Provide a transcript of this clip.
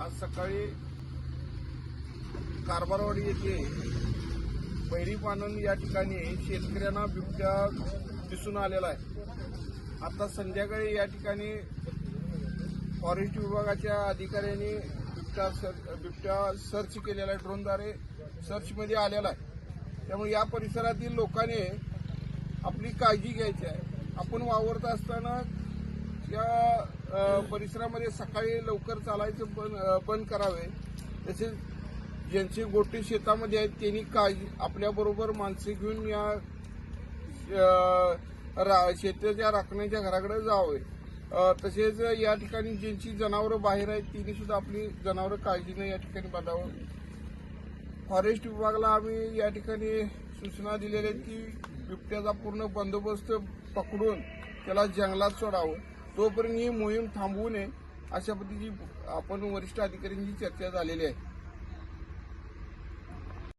आज सकाळी कारभारवाडी येथे बैरी पानन या ठिकाणी शेतकऱ्यांना बिबट्या दिसून आलेला आहे. आता संध्याकाळी या ठिकाणी फॉरेस्ट विभागाच्या अधिकाऱ्यांनी बिबट्या सर बिबट्या सर्च केलेला आहे ड्रोनद्वारे सर्चमध्ये आलेला आहे. त्यामुळे या परिसरातील लोकांनी आपली काळजी घ्यायची आहे. आपण वावरत असताना या परिसरामध्ये सकाळी लवकर चालायचं बंद बंद करावे. तसेच ज्यांची गोटी शेतामध्ये आहेत त्यांनी काळजी आपल्याबरोबर माणसे घेऊन या अ, रा- शेताच्या राखण्याच्या घराकडे जावे. तसेच या ठिकाणी ज्यांची जनावरं बाहेर आहेत तिने सुद्धा आपली जनावरं काळजीनं या ठिकाणी बांधावं. फॉरेस्ट विभागाला आम्ही या ठिकाणी सूचना दिलेल्या आहेत की बिबट्याचा पूर्ण बंदोबस्त पकडून त्याला जंगलात सोडावं. तोपर्यंत ही मोहीम थांबवू नये अशा पद्धतीची आपण वरिष्ठ अधिकाऱ्यांची चर्चा झालेली आहे.